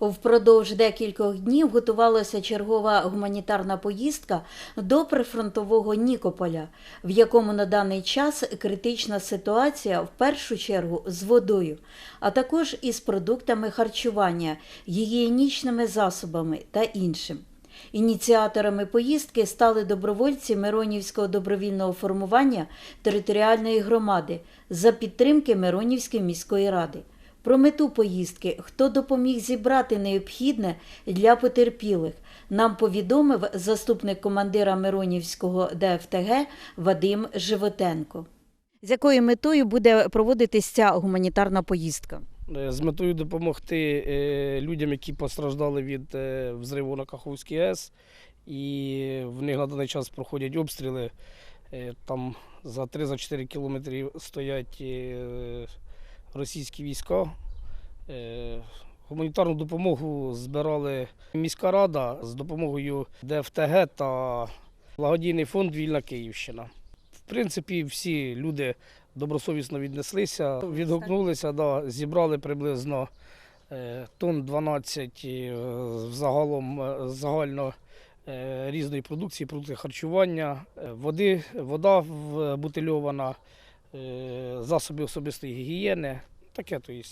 Впродовж декількох днів готувалася чергова гуманітарна поїздка до прифронтового Нікополя, в якому на даний час критична ситуація в першу чергу з водою, а також із продуктами харчування, гігієнічними засобами та іншим. Ініціаторами поїздки стали добровольці Миронівського добровільного формування територіальної громади за підтримки Миронівської міської ради. Про мету поїздки, хто допоміг зібрати необхідне для потерпілих, нам повідомив заступник командира Миронівського ДФТГ Вадим Животенко. З якою метою буде проводитись ця гуманітарна поїздка? Е, з метою допомогти е, людям, які постраждали від е, взриву на Каховській АЕС. І в них на даний час проходять обстріли. Там за 3-4 кілометри стоять російські війська. Е, Гуманітарну допомогу збирали міська рада з допомогою ДФТГ та благодійний фонд Вільна Київщина. В принципі, всі люди добросовісно віднеслися, відгукнулися, да, зібрали приблизно е, тонн 12 е, загалом загально різної продукції, продукти харчування, води, вода бутильована, засоби особистої гігієни. Таке, тобто,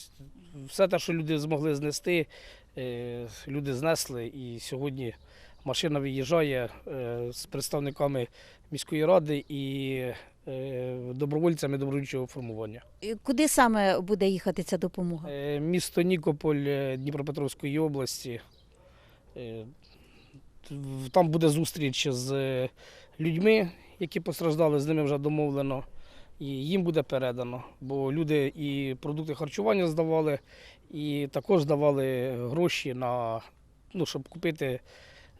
все те, що люди змогли знести, е, люди знесли. І сьогодні машина виїжджає е, з представниками міської ради і е, добровольцями добровольчого формування. І Куди саме буде їхати ця допомога? Е, Місто Нікополь е, Дніпропетровської області. Е, Там буде зустріч з е, людьми, які постраждали, з ними вже домовлено. І їм буде передано. Бо люди і продукти харчування здавали, і також давали гроші на ну, щоб купити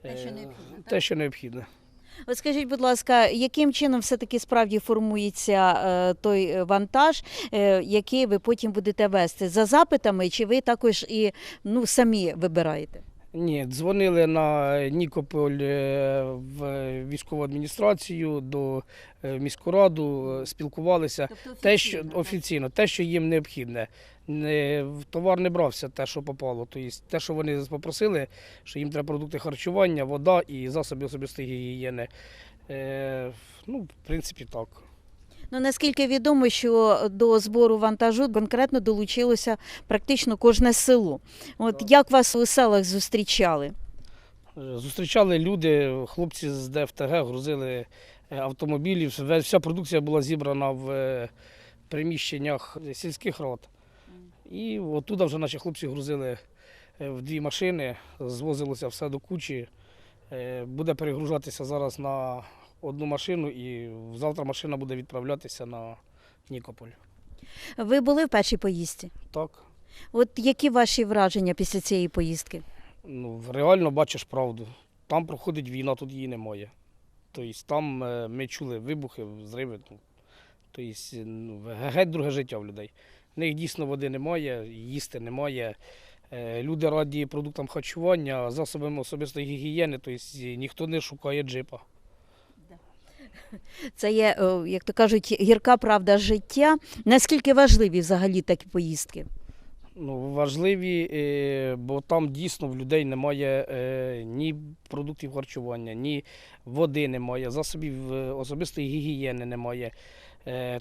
Те, що е, необхідно, те, що необхідно. От скажіть, будь ласка, яким чином все-таки справді формується е, той вантаж, е, який ви потім будете вести? За запитами, чи ви також і ну, самі вибираєте? Ні, дзвонили на Нікополь е, в військову адміністрацію, до е, міську раду, е, спілкувалися. Те, що офіційно, те, що їм необхідне. Не, товар не брався те, що попало. Тобто те, що вони попросили, що їм треба продукти харчування, вода і засоби особистої гігієни. Е, ну, в принципі, так. Ну наскільки відомо, що до збору вантажу конкретно долучилося практично кожне село. От як вас у селах зустрічали? Зустрічали люди, хлопці з ДФТГ грузили е, автомобілі. Вся- продукція була зібрана в е, приміщеннях сільських рад. І оттуда вже наші хлопці грузили е, в дві машини, звозилося все до кучі. Буде перегружатися зараз на одну машину, і завтра машина буде відправлятися на Нікополь. Ви були в першій поїздці? Так. От які ваші враження після цієї поїздки? Ну, реально бачиш правду. Там проходить війна, тут її немає. Тобто там е, ми чули вибухи, взриви. Ну, тобто, ну, геть друге життя в людей. В них дійсно води немає, їсти немає. Е, Люди раді продуктам харчування, засобами особистої гігієни, тобто ніхто не шукає джипа. Це є, е, як то кажуть, гірка правда життя. Наскільки важливі взагалі такі поїздки? Ну, важливі, е, бо там дійсно в людей немає е, ні продуктів харчування, ні води немає, засобів особистої гігієни немає.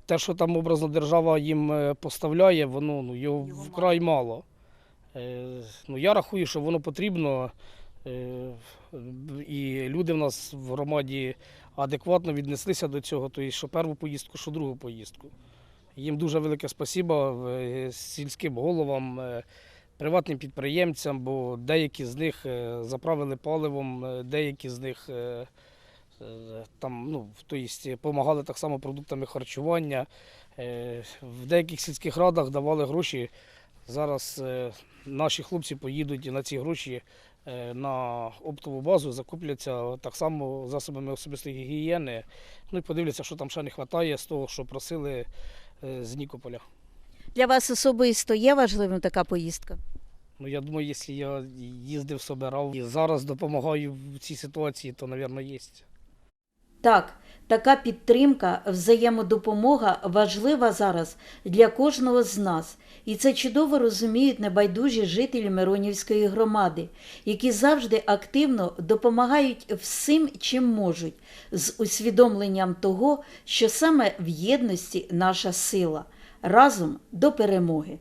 Те, що там образно держава їм поставляє, воно ну, його вкрай мало. Ну, я рахую, що воно потрібно. І люди в нас в громаді адекватно віднеслися до цього, тобто, що першу поїздку, що другу поїздку. Їм дуже велике спасибо е, сільським головам, е, приватним підприємцям, бо деякі з них е, заправили паливом, деякі з них там, ну, тобто, допомагали так само продуктами харчування. В деяких сільських радах давали гроші. Зараз наші хлопці поїдуть на ці гроші на оптову базу, закупляться так само засобами особистої гігієни. Ну і подивляться, що там ще не вистачає з того, що просили е, з Нікополя. Для вас особисто є важливим така поїздка? Ну, я думаю, якщо я їздив, собирав і зараз допомагаю в цій ситуації, то, мабуть, є. Так, Така підтримка, взаємодопомога важлива зараз для кожного з нас, і це чудово розуміють небайдужі жителі Миронівської громади, які завжди активно допомагають всім, чим можуть, з усвідомленням того, що саме в єдності наша сила разом до перемоги.